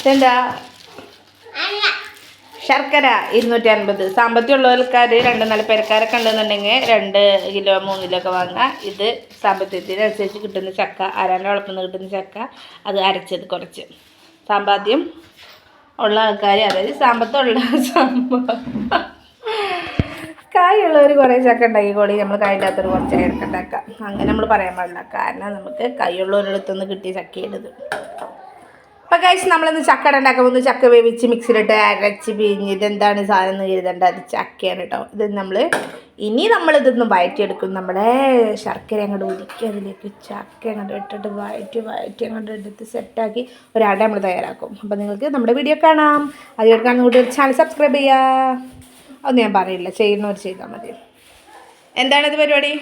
ഇതെന്താ? ശർക്കര ഇരുന്നൂറ്റി അൻപത് സാമ്പത്തി ആൾക്കാർ രണ്ട് നാല് പേരക്കാരൊക്കെ ഉണ്ടെന്നുണ്ടെങ്കിൽ രണ്ട് കിലോ മൂന്ന് കിലോ ഒക്കെ വാങ്ങുക. ഇത് സാമ്പത്തികത്തിനനുസരിച്ച് കിട്ടുന്ന ചക്ക ആരാന്റെ വളർത്തുന്ന കിട്ടുന്ന ചക്ക അത് അരച്ചത് കുറച്ച്. സാമ്പാദ്യം ഉള്ള ആൾക്കാർ അതായത് സാമ്പത്തുള്ള സംഭവം കായുള്ളവർ കുറേ ചക്ക ഉണ്ടാക്കിക്കോളി. നമ്മൾ കായില്ലാത്തവർ കുറച്ച് ചക്ക ഉണ്ടാക്കാം അങ്ങനെ നമ്മൾ പറയാൻ പാടില്ല. കാരണം നമുക്ക് കൈയുള്ളവരിടത്തുനിന്ന് കിട്ടിയ ചക്കയുടേത് അപ്പോൾ കഴിച്ച് നമ്മളിന്ന് ചക്കട ഉണ്ടാക്കാൻ പോകുന്നു. ചക്ക വേവിച്ച് മിക്സിയിലിട്ട് അരച്ച് പിഴിഞ്ഞ് ഇതെന്താണ് സാധനം എന്ന് കരുതേണ്ട. അത് ചക്കയാണ് കേട്ടോ ഇത് നമ്മൾ ഇനി നമ്മളിതൊന്ന് വയറ്റിയെടുക്കും. നമ്മുടെ ശർക്കര അങ്ങോട്ട് ഒതുക്കി അതിലേക്ക് ചക്ക അങ്ങോട്ട് ഇട്ടിട്ട് വയറ്റി വയറ്റി അങ്ങോട്ട് എടുത്ത് സെറ്റാക്കി ഒരാടെ നമ്മൾ തയ്യാറാക്കും. അപ്പോൾ നിങ്ങൾക്ക് നമ്മുടെ വീഡിയോ കാണാം. അത് കാണുന്ന കൂട്ടി ചാനൽ സബ്സ്ക്രൈബ് ചെയ്യുക അതൊന്നും ഞാൻ പറയില്ല. ചെയ്യുന്നവർ ചെയ്താൽ മതി. എന്താണിത് പരിപാടി?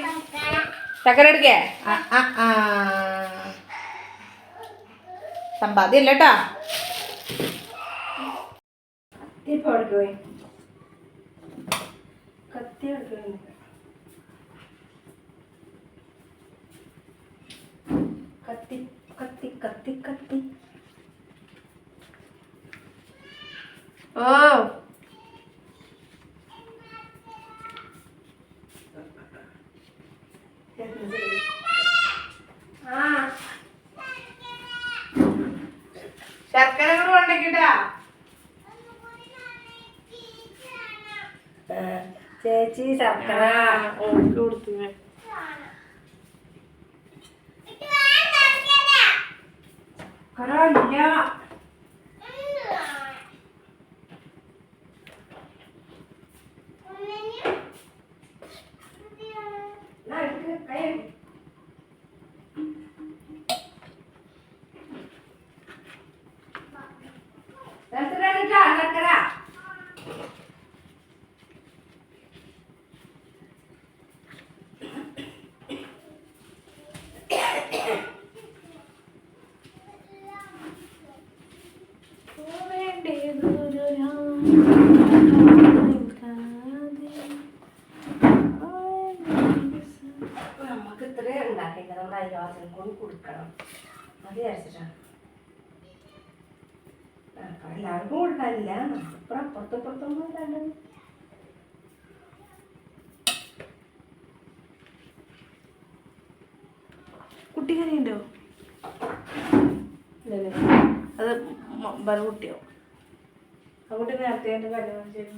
ചക്കര എടുക്കേ? ആ ആ ആ. സമ്പാദ്യം അല്ല കേട്ടാ കത്തി പോയി കത്തി കത്തി കത്തി കത്തി ഓ ആ ശർക്കര കൂടെ കൊണ്ടേക്കിട്ടാ ചേച്ചി ശർക്കര ഓൾക്ക് കൊടുത്തു ഇല്ല എന്നാ എടുക്ക്, കൈ എടുക്ക്. ശർക്കര എടുക്കാ, ശർക്കര നമുക്ക് ഇത്രയും ഉണ്ടാക്കിയിട്ട് അയൽവാസികൾ കൊണ്ട് കൊടുക്കണം. അത് വിചാരിച്ചിട്ടാണ് എല്ലാവർക്കും കൊടുക്കാനില്ല. അപ്പുറം അപ്പുറത്തും അപ്പുറത്തൊന്നും ഇല്ലാണ്ട്. കുട്ടി അത് വേറെ കുട്ടിയോ? ആ നേരത്തെ എന്റെ കല്യാണം ചെയ്തു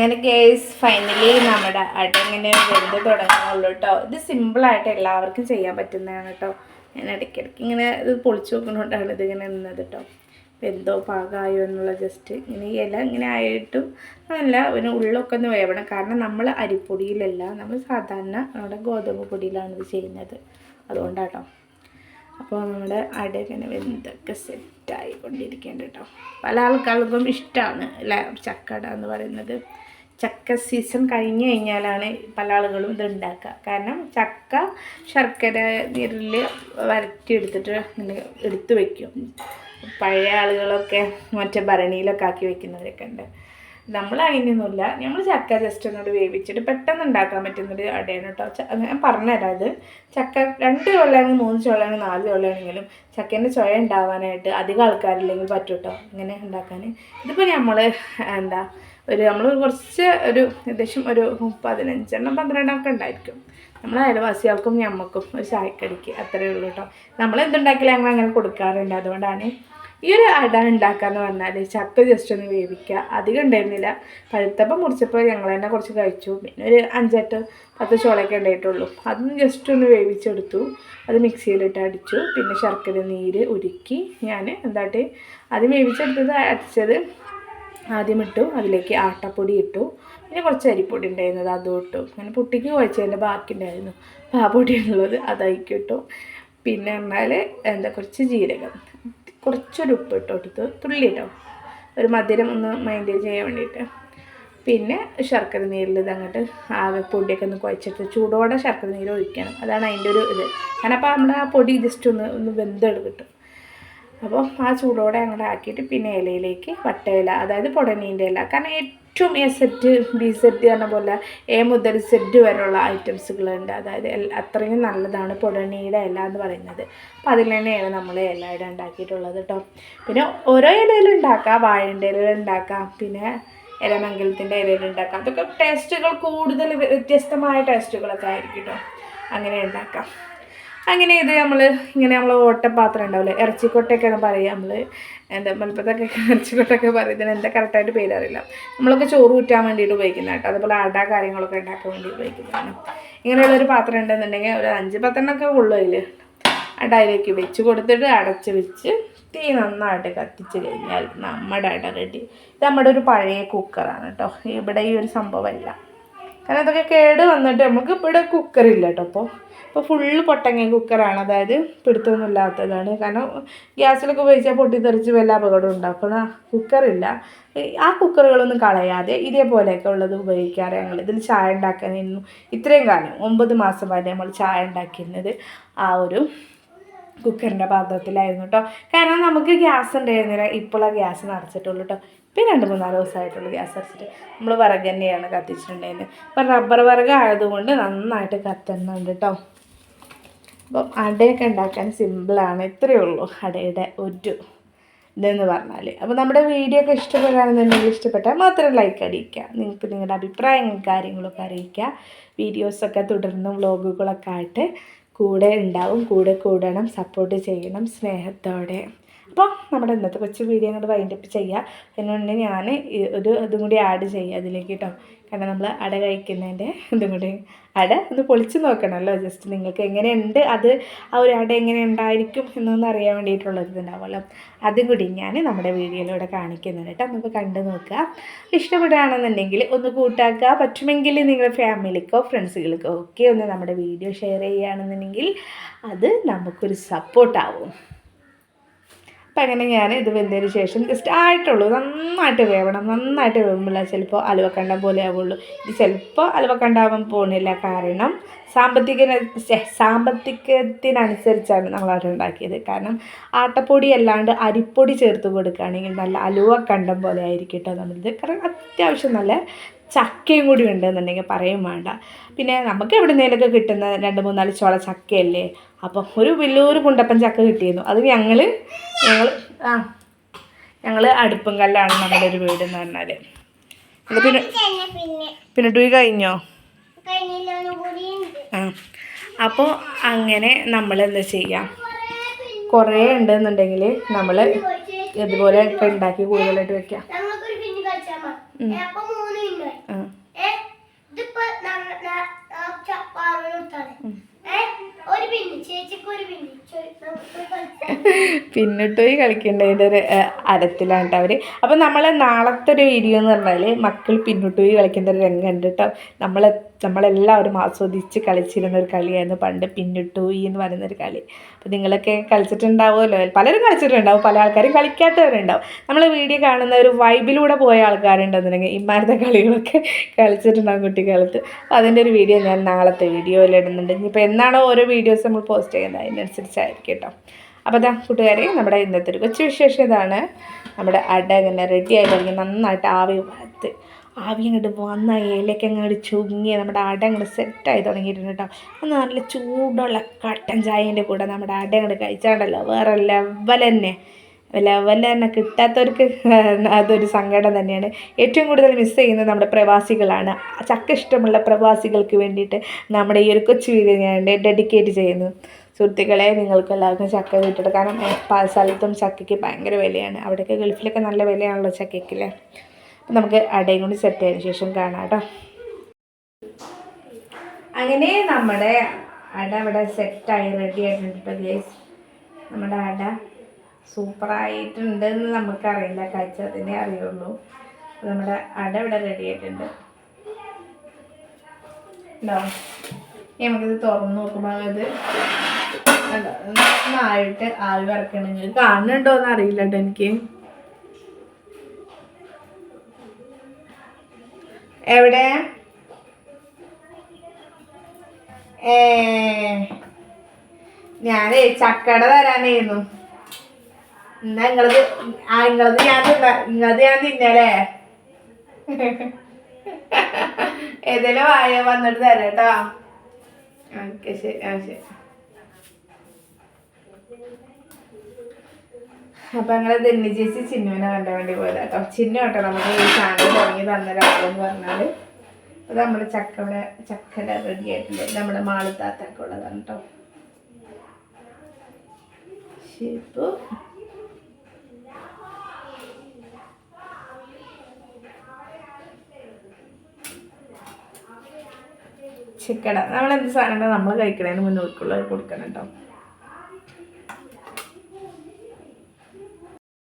അങ്ങനെ ഗേസ് ഫൈനലി നമ്മുടെ അടങ്ങനെ വെന്ത് തുടങ്ങുന്നുള്ളൂ കേട്ടോ ഇത് സിമ്പിളായിട്ട് എല്ലാവർക്കും ചെയ്യാൻ പറ്റുന്നതാണ് കേട്ടോ ഞാൻ ഇടയ്ക്കിടയ്ക്ക് ഇങ്ങനെ ഇത് പൊളിച്ചു നോക്കുന്നതുകൊണ്ടാണ് ഇതിങ്ങനെ നിന്നത് കേട്ടോ എന്തോ പാകമായോ എന്നുള്ള ജസ്റ്റ് ഇങ്ങനെ ഇല ഇങ്ങനെ ആയിട്ടും അല്ല പിന്നെ ഉള്ളൊക്കെ ഒന്ന് വേവണം. കാരണം നമ്മൾ അരിപ്പൊടിയിലല്ല നമ്മൾ സാധാരണ നമ്മുടെ ഗോതമ്പ് പൊടിയിലാണ് ഇത് ചെയ്യുന്നത്. അതുകൊണ്ടാട്ടോ. അപ്പോൾ നമ്മുടെ അട ഇങ്ങനെ വെന്തൊക്കെ സെറ്റായി കൊണ്ടിരിക്കേണ്ട കേട്ടോ പല ആൾക്കാർക്കും ഇഷ്ടമാണ് അല്ലേ? ചക്കട എന്ന് പറയുന്നത്. ചക്ക സീസൺ കഴിഞ്ഞു കഴിഞ്ഞാലാണ് പല ആളുകളും ഇത് ഉണ്ടാക്കുക. കാരണം ചക്ക ശർക്കര നീരിൽ വരട്ടിയെടുത്തിട്ട് ഇങ്ങനെ എടുത്തു വയ്ക്കും പഴയ ആളുകളൊക്കെ മറ്റേ ഭരണിയിലൊക്കെ ആക്കി വെക്കുന്നവരൊക്കെ ഉണ്ട്. നമ്മൾ അതിനൊന്നുമില്ല നമ്മൾ ചക്ക ജസ്റ്റ് ഒന്നുകൂടി വേവിച്ചിട്ട് പെട്ടെന്ന് ഉണ്ടാക്കാൻ പറ്റുന്നൊരു അടയാണ് കേട്ടോ. ഞാൻ പറഞ്ഞുതരാം അത്. ചക്ക രണ്ട് ചുളയാണെങ്കിൽ മൂന്ന് ചുളയാണെങ്കിൽ നാല് ചുളയാണെങ്കിലും ചക്കേന്റെ ചുഴ ഉണ്ടാവാനായിട്ട് അധികം ആൾക്കാരില്ലെങ്കിൽ പറ്റും കേട്ടോ ഇങ്ങനെ ഉണ്ടാക്കാൻ. ഇതിപ്പോൾ നമ്മൾ എന്താ ഒരു നമ്മൾ കുറച്ച് ഒരു ഏകദേശം ഒരു പതിനഞ്ചെണ്ണം പന്ത്രണ്ടെണ്ണം ഒക്കെ ഉണ്ടായിരിക്കും. നമ്മൾ അയൽവാസികൾക്കും ഞമ്മക്കും ഒരു ചായക്കടിക്ക് അത്രയേ ഉള്ളൂ കേട്ടോ നമ്മൾ എന്തുണ്ടാക്കിയാലും ഞങ്ങൾ അങ്ങനെ കൊടുക്കാറുണ്ട്. അതുകൊണ്ടാണ് ഈ ഒരു അട ഉണ്ടാക്കാന്ന് പറഞ്ഞാൽ ചക്ക ജസ്റ്റ് ഒന്ന് വേവിക്കുക അധികം ഉണ്ടായിരുന്നില്ല. പഴുത്തപ്പം മുറിച്ചപ്പോൾ ഞങ്ങൾ തന്നെ കുറച്ച് കഴിച്ചു. പിന്നെ ഒരു അഞ്ചെട്ട് പത്ത് ചോളയൊക്കെ ഉണ്ടായിട്ടുള്ളൂ. അതൊന്ന് ജസ്റ്റ് ഒന്ന് വേവിച്ചെടുത്തു. അത് മിക്സിയിലിട്ട് അടിച്ചു. പിന്നെ ശർക്കര നീര് ഉരുക്കി ഞാൻ എന്താട്ട് അത് വേവിച്ചെടുത്തത് അടിച്ചത് ആദ്യം ഇട്ടു അതിലേക്ക് ആട്ടപ്പൊടി ഇട്ടു. പിന്നെ കുറച്ച് അരിപ്പൊടി ഉണ്ടായിരുന്നത് അതും ഇട്ടു. അങ്ങനെ പുട്ടിക്ക് കുഴച്ചതിന്റെ ബാക്കി ഉണ്ടായിരുന്നു. ആ പൊടിയുള്ളത് അതായിക്കും ഇട്ടു. പിന്നെ എന്നാൽ എന്താ കുറച്ച് ജീരകം. കുറച്ചൊരു ഉപ്പ് ഇട്ട് കൊടുത്തു. തുള്ളി കേട്ടോ ഒരു മധുരം ഒന്ന് മെയിന്റെയിൻ ചെയ്യാൻ വേണ്ടിയിട്ട്. പിന്നെ ശർക്കര നീരിൽ ഇത് അങ്ങോട്ട് ആകെ പൊടിയൊക്കെ ഒന്ന് കുഴച്ചിട്ട് ചൂടോടെ ശർക്കര നീര് ഒഴിക്കണം. അതാണ് അതിന്റെ ഒരു ഇത്. കാരണം അപ്പോൾ നമ്മൾ ആ പൊടി ജസ്റ്റ് ഒന്ന് ഒന്ന് വെന്തെടു കിട്ടും. അപ്പോൾ ആ ചൂടോടെ അങ്ങോട്ട് ആക്കിയിട്ട് പിന്നെ ഇലയിലേക്ക് വട്ടയില അതായത് പൊടനീന്റെ ഇല. കാരണം ഏറ്റവും എ സെറ്റ് ബി സെറ്റ് എന്ന പോലെ എ മുതൽ സെറ്റ് വരെയുള്ള ഐറ്റംസുകളുണ്ട്. അതായത് അത്രയും നല്ലതാണ് പൊടണിയുടെ ഇല എന്ന് പറയുന്നത്. അപ്പോൾ അതിൽ തന്നെയാണ് നമ്മൾ ഇലയുടെ ഉണ്ടാക്കിയിട്ടുള്ളത് കേട്ടോ പിന്നെ ഓരോ ഇലയിൽ ഉണ്ടാക്കാം. വാഴന്റെ ഇലയിൽ ഉണ്ടാക്കാം. പിന്നെ ഇലമംഗലത്തിന്റെ ഇലയിൽ ഉണ്ടാക്കാം. അതൊക്കെ ടേസ്റ്റുകൾ കൂടുതൽ വ്യത്യസ്തമായ ടേസ്റ്റുകളൊക്കെ ആയിരിക്കും കേട്ടോ അങ്ങനെ ഉണ്ടാക്കാം. അങ്ങനെ ഇത് നമ്മൾ ഇങ്ങനെ നമ്മൾ ഓട്ടപാത്രം ഉണ്ടാവില്ലേ? ഇറച്ചിക്കൊട്ടയൊക്കെയാണ് പറയുക നമ്മൾ എന്താ മലപ്പുറത്തൊക്കെ ഇറച്ചിക്കൊട്ടൊക്കെ പറയുന്നത് എന്താ കറക്റ്റായിട്ട് പേരറിയില്ല. നമ്മളൊക്കെ ചോറ് ഊറ്റാൻ വേണ്ടിയിട്ട് ഉപയോഗിക്കുന്ന കേട്ടോ. അതുപോലെ അട കാര്യങ്ങളൊക്കെ ഉണ്ടാക്കാൻ വേണ്ടി ഉപയോഗിക്കുന്നതാണ്. ഇങ്ങനെയുള്ളൊരു പാത്രം ഉണ്ടെന്നുണ്ടെങ്കിൽ ഒരു അഞ്ച് പത്തെണ്ണമൊക്കെ ഉള്ളു അതിൽ അടയിലേക്ക് വെച്ച് കൊടുത്തിട്ട് അടച്ച് വെച്ച് തീ നന്നായിട്ട് കത്തിച്ച് കഴിഞ്ഞാൽ നമ്മുടെ അട റെഡി ഇത് നമ്മുടെ ഒരു പഴയ കുക്കറാണ് കേട്ടോ. ഇവിടെ ഈ ഒരു സംഭവമല്ല കാരണം അതൊക്കെ കേട് വന്നിട്ട് നമുക്ക് ഇവിടെ കുക്കറില്ല കേട്ടോ അപ്പോൾ ഇപ്പോൾ ഫുള്ള് പൊട്ടങ്ങ കുക്കറാണ് അതായത് പിടുത്തൊന്നും ഇല്ലാത്തതാണ്. കാരണം ഗ്യാസിലൊക്കെ ഉപയോഗിച്ചാൽ പൊട്ടിത്തെറിച്ച് വല്ല അപകടം ആ കുക്കറില്ല ആ കുക്കറുകളൊന്നും കളയാതെ ഇതേപോലെയൊക്കെ ഉള്ളത് ഉപയോഗിക്കാറ്. ഞങ്ങൾ ഇതിൽ ചായ ഉണ്ടാക്കാനായിരുന്നു ഇത്രയും കാലം ഒമ്പത് മാസം വരെ നമ്മൾ ചായ ഉണ്ടാക്കിയിരുന്നത് ആ ഒരു കുക്കറിന്റെ പാത്രത്തിലായിരുന്നു കേട്ടോ കാരണം നമുക്ക് ഗ്യാസ് ഉണ്ടായിരുന്നില്ല. ഇപ്പോഴാണ് ഗ്യാസ് നിറച്ചിട്ടുള്ളൂ കേട്ടോ ഇപ്പം രണ്ട് മൂന്നാൽ ദിവസമായിട്ടുള്ളൂ ഗ്യാസ് അടച്ചിട്ട്. നമ്മൾ വിറക് തന്നെയാണ് കത്തിച്ചിട്ടുണ്ടായിരുന്നത്. അപ്പം റബ്ബർ വിറക് ആയതുകൊണ്ട് നന്നായിട്ട് കത്തുന്നുണ്ട് കേട്ടോ. അപ്പം അടയൊക്കെ ഉണ്ടാക്കാൻ സിമ്പിളാണ് ഇത്രയേ ഉള്ളൂ അടയുടെ ഒരു ഇതെന്ന് പറഞ്ഞാൽ അപ്പോൾ നമ്മുടെ വീഡിയോ ഒക്കെ ഇഷ്ടപ്പെടുകയാണെന്നുണ്ടെങ്കിൽ ഇഷ്ടപ്പെട്ടാൽ മാത്രം ലൈക്ക് അടിക്കുക നിങ്ങൾക്ക് നിങ്ങളുടെ അഭിപ്രായങ്ങളും കാര്യങ്ങളൊക്കെ അറിയിക്കുക. വീഡിയോസൊക്കെ തുടർന്ന് വ്ളോഗുകളൊക്കെ ആയിട്ട് കൂടെ ഉണ്ടാവും. കൂടെ കൂടണം. സപ്പോർട്ട് ചെയ്യണം സ്നേഹത്തോടെ. അപ്പോൾ നമ്മുടെ ഇന്നത്തെ കൊച്ചു വീഡിയോ അങ്ങോട്ട് വൈൻഡപ്പ് ചെയ്യുക അതിനുകൊണ്ട് ഞാൻ ഒരു ഇതും കൂടി ആഡ് ചെയ്യുക അതിലേക്ക് കേട്ടോ കാരണം നമ്മൾ അട കഴിക്കുന്നതിന്റെ ഇതും കൂടി. അട ഒന്ന് പൊളിച്ച് നോക്കണമല്ലോ ജസ്റ്റ് നിങ്ങൾക്ക് എങ്ങനെയുണ്ട്? അത് ആ ഒരു അട എങ്ങനെ ഉണ്ടായിരിക്കും എന്നൊന്ന് അറിയാൻ വേണ്ടിയിട്ടുള്ള ഇതുണ്ടാവുമല്ലോ. അതും കൂടി ഞാൻ നമ്മുടെ വീഡിയോയിലൂടെ കാണിക്കുന്നുണ്ട് കേട്ടോ നമുക്ക് കണ്ടു നോക്കുക. ഇഷ്ടപ്പെടുകയാണെന്നുണ്ടെങ്കിൽ ഒന്ന് കൂട്ടാക്കുക. പറ്റുമെങ്കിൽ നിങ്ങളുടെ ഫാമിലിക്കോ ഫ്രണ്ട്സുകൾക്കോ ഒക്കെ ഒന്ന് നമ്മുടെ വീഡിയോ ഷെയർ ചെയ്യുകയാണെന്നുണ്ടെങ്കിൽ അത് നമുക്കൊരു സപ്പോർട്ടാവും അപ്പം അങ്ങനെ ഞാൻ ഇത് വെന്തതിന് ശേഷം ജസ്റ്റ് ആയിട്ടുള്ളൂ. നന്നായിട്ട് വേവണം. നന്നായിട്ട് വേവുമ്പോൾ ചിലപ്പോൾ അലുവക്കണ്ടം പോലെ ആവുള്ളൂ. ഇത് ചിലപ്പോൾ അലുവക്കണ്ടാവാൻ പോകുന്നില്ല കാരണം സാമ്പത്തിക സാമ്പത്തികത്തിനനുസരിച്ചാണ് നമ്മൾ അത് ഉണ്ടാക്കിയത്. കാരണം ആട്ടപ്പൊടി അല്ലാണ്ട് അരിപ്പൊടി ചേർത്ത് കൊടുക്കുകയാണെങ്കിൽ നല്ല അലുവക്കണ്ടം പോലെ ആയിരിക്കും കേട്ടോ നമ്മളിത്. കാരണം അത്യാവശ്യം നല്ല ചക്കയും കൂടി ഉണ്ടെന്നുണ്ടെങ്കിൽ പറയും വേണ്ട. പിന്നെ നമുക്ക് എവിടെ നിന്നേലൊക്കെ കിട്ടുന്ന രണ്ട് മൂന്നാൽ ചോള ചക്കയല്ലേ? അപ്പം ഒരു വലിയൊരു കുണ്ടപ്പൻ ചക്ക കിട്ടിയിരുന്നു. അത് ഞങ്ങൾ ഞങ്ങൾ ആ ഞങ്ങൾ അടുപ്പും കല്ലാണ് നമ്മുടെ ഒരു വീട് എന്ന് പറഞ്ഞാൽ പിന്നെ പിന്നെ ടൂ കഴിഞ്ഞോ? ആ അപ്പോൾ അങ്ങനെ നമ്മൾ എന്താ ചെയ്യാം? കുറേ ഉണ്ടെന്നുണ്ടെങ്കിൽ നമ്മൾ ഇതുപോലെ ഒക്കെ ഉണ്ടാക്കി കൂടുതലായിട്ട് വെക്കാം നമുക്കൊരു പിന്നെ കളിച്ചാൽ മതി അപ്പൊ മൂന്ന് മിനിറ്റ് ആ ഏ ഇതിപ്പോ പാറോട് കൊടുത്താണ് ഏ ഒരു പിന്നെ ചേച്ചിക്ക് ഒരു പിന്നെ നമുക്ക് കളിച്ചാൽ പിന്നിട്ടോയി കളിക്കേണ്ടതിന്റെ ഒരു അരത്തിലാണ് കേട്ടോ അവർ അപ്പോൾ നമ്മൾ നാളത്തെ ഒരു വീഡിയോ എന്ന് പറഞ്ഞാൽ മക്കൾ പിന്നിട്ടോയി കളിക്കുന്ന ഒരു രംഗമുണ്ട് കേട്ടോ നമ്മൾ നമ്മളെല്ലാവരും ആസ്വദിച്ച് കളിച്ചിരുന്ന ഒരു കളിയായിരുന്നു പണ്ട് പിന്നിട്ടോയി എന്ന് പറയുന്ന ഒരു കളി. അപ്പോൾ നിങ്ങളൊക്കെ കളിച്ചിട്ടുണ്ടാവുമല്ലോ? പലരും കളിച്ചിട്ടുണ്ടാവും. പല ആൾക്കാരും കളിക്കാത്തവരുണ്ടാവും. നമ്മൾ വീഡിയോ കാണുന്ന ഒരു വൈബിലൂടെ പോയ ആൾക്കാരുണ്ടെന്നുണ്ടെങ്കിൽ ഇമാരത്തെ കളികളൊക്കെ കളിച്ചിട്ടുണ്ടാവും കുട്ടിക്കാലത്ത്. അപ്പോൾ അതിന്റെ ഒരു വീഡിയോ ഞാൻ നാളത്തെ വീഡിയോയിൽ ഇടുന്നുണ്ട്. ഇനിയിപ്പോൾ എന്നാണോ ഓരോ വീഡിയോസ് നമ്മൾ പോസ്റ്റ് ചെയ്യുന്നത്? അതിനനുസരിച്ചായിരിക്കും കേട്ടോ അപ്പോൾ അതാ കൂട്ടുകാരെ നമ്മുടെ ഇന്നത്തെ ഒരു കൊച്ചു വിശേഷം ഇതാണ്. നമ്മുടെ അട ഇങ്ങനെ റെഡി ആയി നന്നായിട്ട് ആവി ഭാഗത്ത് ആവി അങ്ങോട്ട് വന്ന ഇലയ്ക്ക് അങ്ങോട്ട് ചുങ്ങി നമ്മുടെ അട അങ്ങോട്ട് സെറ്റായി തുടങ്ങിയിട്ടുണ്ട് കേട്ടോ അന്ന് നല്ല ചൂടുള്ള കട്ടൻ ചായന്റെ കൂടെ നമ്മുടെ അട അങ്ങോട്ട് കഴിച്ചാണ്ടല്ലോ. വേറെ ലെവൽ തന്നെ. ലെവൽ തന്നെ കിട്ടാത്തവർക്ക് അതൊരു സങ്കടം തന്നെയാണ്. ഏറ്റവും കൂടുതൽ മിസ് ചെയ്യുന്നത് നമ്മുടെ പ്രവാസികളാണ്. ചക്ക ഇഷ്ടമുള്ള പ്രവാസികൾക്ക് വേണ്ടിയിട്ട് നമ്മുടെ ഈ ഒരു കൊച്ചു വീഡിയോ ഞാൻ ഡെഡിക്കേറ്റ് ചെയ്യുന്നു. സുഹൃത്തുക്കളെ നിങ്ങൾക്ക് എല്ലാവർക്കും ചക്ക കിട്ടട്ടെ കാരണം പല സ്ഥലത്തും ചക്കയ്ക്ക് ഭയങ്കര വിലയാണ്. അവിടെയൊക്കെ ഗൾഫിലൊക്കെ നല്ല വിലയാണല്ലോ ചക്കയ്ക്കില്ലേ? അപ്പം നമുക്ക് അടയും കൊണ്ട് സെറ്റ് ആയതിനു ശേഷം കാണാം കേട്ടോ. അങ്ങനെ നമ്മുടെ അട ഇവിടെ സെറ്റായി റെഡി ആയിട്ടുണ്ട് ഗേസ് നമ്മുടെ അട സൂപ്പറായിട്ടുണ്ടെന്ന് നമുക്കറിയില്ല. കഴിച്ചതിനെ അറിയുള്ളൂ. നമ്മുടെ അട ഇവിടെ റെഡി ആയിട്ടുണ്ട്. ഉണ്ടോ നമുക്കിത് തുറന്ന് നോക്കുമ്പോൾ ഇത്? നന്നായിട്ട് ആവി വറക്കണമെങ്കിൽ കാണുന്നുണ്ടോ എന്ന് അറിയില്ല കേട്ടോ എനിക്ക്. എവിടെ? ഞാനേ ചക്കട തരാനായിരുന്നു എന്നാ നിങ്ങളത് ആ നിങ്ങളത് ഞാൻ തിന്ന നിങ്ങളത് ഞാൻ തിന്നലേ. ഏതെങ്കിലും വായ വന്നിട്ട് തരാം കേട്ടോ ഓക്കെ ശരി ആ ശരി അപ്പൊ ദന്നി ചേച്ചി ചിന്നുവിനെ കണ്ടാൻ വേണ്ടി പോയതാ കേട്ടോ ചിന്നു കേട്ടോ നമുക്ക് ഈ ചാനൽ തുടങ്ങി തന്ന ഒരാളെന്ന് പറഞ്ഞാൽ. അത് നമ്മുടെ ചക്കയുടെ ചക്കട റെഡി ആയിട്ടുണ്ട്. നമ്മുടെ മാളിത്താത്തൊക്കെ ഉള്ളതാണ് കേട്ടോ ഷിപ്പു ചിക്കട നമ്മൾ എന്ത് സാധനം നമ്മൾ കഴിക്കണതിന് മുന്നോട്ടുള്ള കൊടുക്കണം കേട്ടോ.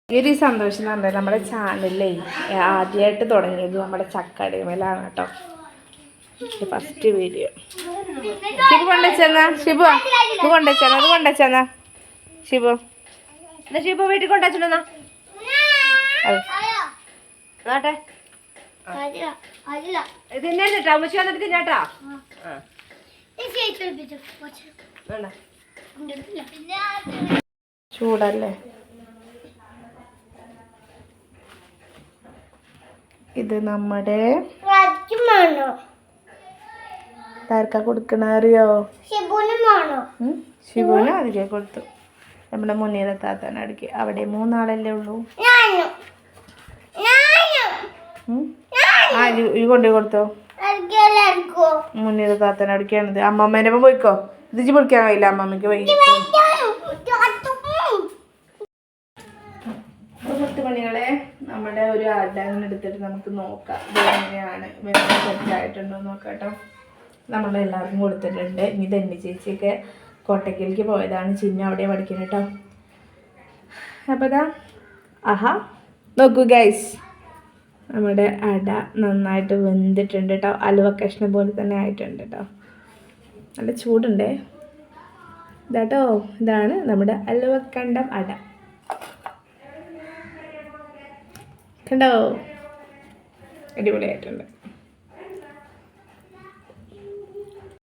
ഈ ഒരു സന്തോഷം എന്ന് പറഞ്ഞാൽ നമ്മുടെ ചാനലേ ആദ്യമായിട്ട് തുടങ്ങിയത് നമ്മുടെ ചക്കടിമേലാണ് കേട്ടോ. ഫസ്റ്റ് വീഡിയോ ഷിബു കൊണ്ടുവച്ചെന്നാ? ഷിബു ഇത് കൊണ്ടുവച്ചെന്നാ? അത് കൊണ്ടുവച്ചെന്നാ? ഷിബു. എന്നാ ഷിബു വീട്ടിൽ കൊണ്ടുവച്ചിട്ടുണ്ടെന്നാ? അത്. നാട്ടെ. ഇത് തന്നെ അമ്മച്ചി ചൂടല്ലേ? ഇത് നമ്മുടെ ആർക്കാ കൊടുക്കണ അറിയോ? ശിവന് വേണോ? ഉം? ശിവുവിന് അതിലേ കൊടുത്തു. നമ്മുടെ മുന്നേറത്താത്താൻ അടുക്കി. അവിടെ മൂന്നാളല്ലേ ഉള്ളൂ. ഉം? ആ ഇത് കൊണ്ടുപോയി കൊടുത്തോ. താത്തൻ അടുക്കിയാണിത് അമ്മമ്മേന്റെ ഒപ്പം പോയിക്കോ. ഇത് ഇജ്ജ് പൊളിക്കാൻ കഴിയില്ല അമ്മമ്മക്ക് വൈകി മുത്തുമണികളെ നമ്മുടെ ഒരു അടങ്ങനെ എടുത്തിട്ട് നമുക്ക് നോക്കാം. ഇതെങ്ങനെയാണ് സെറ്റായിട്ടുണ്ടോ നോക്കാട്ടോ നമ്മളെ നമ്മൾ എല്ലാവർക്കും കൊടുത്തിട്ടുണ്ട്. ഇനി ധന്യ ചേച്ചിയൊക്കെ കോട്ടയ്ക്കലേക്ക് പോയതാണ്. ചിഹ്നം അവിടെ പഠിക്കുന്നത് കേട്ടോ. അപ്പോൾ ഇതാ ആഹാ. നോക്കൂ ഗൈസ് നമ്മുടെ അട നന്നായിട്ട് വെന്തിട്ടുണ്ട് കേട്ടോ അലുവ കഷ്ണം പോലെ തന്നെ ആയിട്ടുണ്ട് കേട്ടോ നല്ല ചൂടുണ്ടേ? ഇതാട്ടോ ഇതാണ് നമ്മുടെ അലുവക്കണ്ടം അട. കണ്ടോ? അടിപൊളിയായിട്ടുണ്ട്.